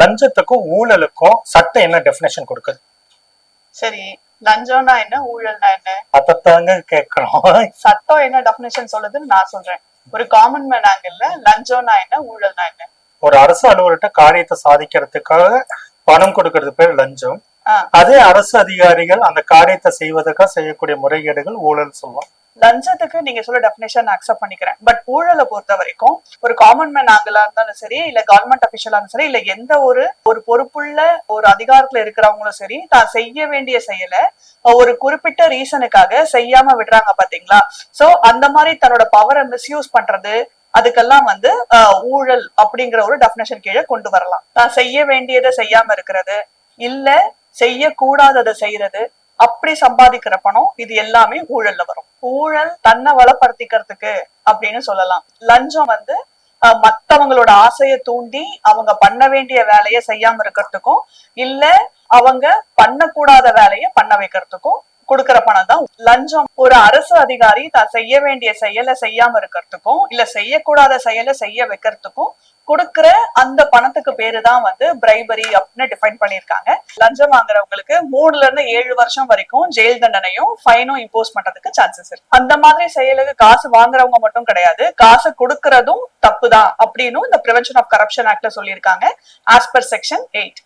லஞ்சத்துக்கும் ஊழலுக்கும் சட்டம் என்ன டெஃபினேஷன் கொடுக்குது? சரி லஞ்சம்னா என்ன ஊழல்னா என்ன? அதைத்தாங்க கேட்கணும் சட்டம் என்ன டெஃபினேஷன் சொல்லுதுன்னு நான் சொல்றேன். ஒரு காமன் மேன் ஆங்கிள் லஞ்சம்னா என்ன ஊழல்னா என்ன? ஒரு அரசு அலுவலர்கிட்ட காரியத்தை சாதிக்கிறதுக்காக பணம் கொடுக்கறது பேர் லஞ்சம். அதே அரசு அதிகாரிகள் அந்த காரியத்தை செய்வதற்காக செய்யக்கூடிய முறைகேடுகள் ஊழல் சொல்லுவோம் லஞ்சத்துக்கு நீங்க சொல்ல டெஃபினேஷன் அக்செப்ட் பண்ணிக்கிறேன். பட் ஊழலை பொறுத்த வரைக்கும் ஒரு காமன் மேன் ஆங்கிலா இருந்தாலும் சரி இல்ல கவர்மெண்ட் அபிஷியலா இருந்தாலும் சரி இல்ல எந்த ஒரு ஒரு பொறுப்புள்ள ஒரு அதிகாரத்துல இருக்கிறவங்களும் சரி தான் செய்ய வேண்டிய செயலை ஒரு குறிப்பிட்ட ரீசனுக்காக செய்யாம விடுறாங்க பாத்தீங்களா? சோ அந்த மாதிரி தன்னோட பவரை மிஸ்யூஸ் பண்றது அதுக்கெல்லாம் வந்து ஆஹ், ஊழல் அப்படிங்கிற ஒரு டெஃபினேஷன் கீழே கொண்டு வரலாம். தான் செய்ய வேண்டியதை செய்யாம இருக்கிறது இல்ல செய்யக்கூடாததை செய்யறது அப்படி சம்பாதிக்கிற பணம் இது எல்லாமே ஊழல்ல வரும். ஊழல் தன்னை வளப்படுத்திக்கிறதுக்கு அப்படின்னு சொல்லலாம். லஞ்சம் வந்து மத்தவங்களோட ஆசையை தூண்டி அவங்க பண்ண வேண்டிய வேலையை செய்யாம இருக்கிறதுக்கும் இல்ல அவங்க பண்ணக்கூடாத வேலையை பண்ண வைக்கிறதுக்கும் கொடுக்கற பணம் தான் லஞ்சம். ஒரு அரசு அதிகாரி தான் செய்ய வேண்டிய செயலை செய்யாம இருக்கிறதுக்கும் இல்ல செய்யக்கூடாத செயலை செய்ய வைக்கிறதுக்கும் கொடுக்குற அந்த பணத்துக்கு பேரு தான் வந்து பிரைபரி அப்படின்னு டிஃபைன் பண்ணிருக்காங்க லஞ்சம் வாங்குறவங்களுக்கு மூணுல இருந்து ஏழு வருஷம் வரைக்கும் ஜெயில் தண்டனையும் ஃபைனும் இம்போஸ் பண்றதுக்கு சான்சஸ் இருக்கு. அந்த மாதிரி செயலுக்கு காசு வாங்குறவங்க மட்டும் கிடையாது. காசு கொடுக்கறதும் தப்பு தான் அப்படின்னு இந்த பிரிவென்ஷன் ஆஃப் கரப்ஷன் ஆக்ட்ல சொல்லியிருக்காங்க ஆஸ் பர் செக்ஷன் எயிட்